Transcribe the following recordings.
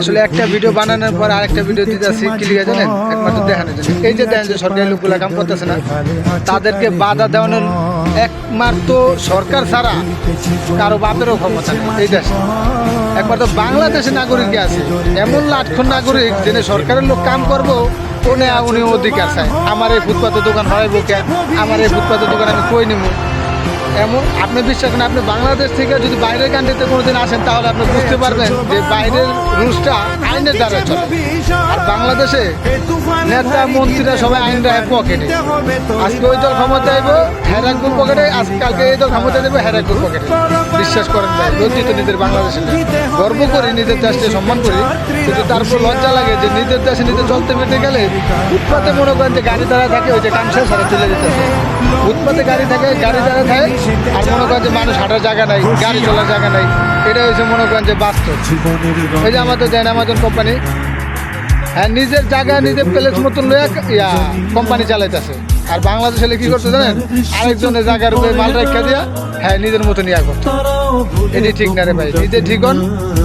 আসলে একটা ভিডিও বানানোর পর আরেকটা ভিডিও দিতে আসি কি লিখে জানেন? একমাত্র দেখানোর জন্য। এই যে দেখেন যে সরকারি লোকগুলা কাম করতেছে না তাদেরকে বাধা দেওয়ানোর একমাত্র সরকার ছাড়া কারও বাপেরও ক্ষমতা এই দেশে একমাত্র বাংলাদেশের নাগরিক আছে। এমন লাটক্ষণ নাগরিক যিনি সরকারের লোক কাম করব উনি উনি অধিকার চায়। আমার এই ফুটপাতের দোকান হয় কে আমার এই ফুটপাতের দোকান আমি কই নিব এমন আপনি বিশ্বাস করেন আপনি বাংলাদেশ থেকে যদি বাইরের কান্ট্রিতে কোনোদিন আসেন, তাহলে আপনি বুঝতে পারবেন যে বাইরের রুলসটা আইনের দ্বারা চলে। আর বাংলাদেশে নেতা, মন্ত্রীরা সবাই আইন রায় পকেটে। আজকে ওই দল ক্ষমতা আইব হেরাকুর পকেটে, আজ কালকে এই দল ক্ষমতা দেবে হেরাকুর পকেটে। বিশ্বাস করেন ভাই লজ্জিত নিজের বাংলাদেশে গর্ব করি, নিজের দেশকে সম্মান করি। কিন্তু তারপর লজ্জা লাগে যে নিজের দেশে নিজে চলতে ফিরতে গেলে ফুটপাতে মনে করেন যে গাড়ি দ্বারা থাকে, ওই যে কামসা সারা চলে যেতেছে ফুটপাতে গাড়ি থাকে, গাড়ি দ্বারা থাকে আর মনে মানুষ হাঁটার জায়গা নাই, গাড়ি চলার জায়গা নাই, এটা বাস্তব। এই যে আমাদের আমাজন কোম্পানি হ্যাঁ নিজের জায়গা নিজের প্লেস মতন ইয়া কোম্পানি চালাইতেছে। আর বাংলাদেশ হলে কি করতে জানেন? আরেকজনের জায়গার উপরে মাল রেখা দিয়া হ্যাঁ নিজের মতন ইয়া করতো এটি ঠিক না রে ভাই, নিজে ঠিক হন,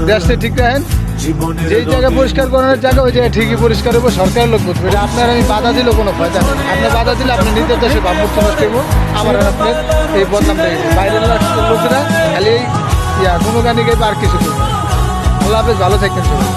দেশে ঠিক রাখেন যেই জায়গা পরিষ্কার করানোর জায়গা ওই জায়গায় ঠিকই পরিষ্কার হব সরকার লোক করবে। এটা আপনার আমি বাধা দিলেও কোনো ফায়দা নেই। আপনি বাধা দিলে আপনি নিজের দেশে ভাবমূর্তি নষ্ট হইব আমার আপনার এই বদনাম নেই বাইরের লোকেরা খালি এই ইয়া কোনো গানে গাইবে আর কিছু করবে। আল্লাহ হাফেজ ভালো থাকবেন সবাই।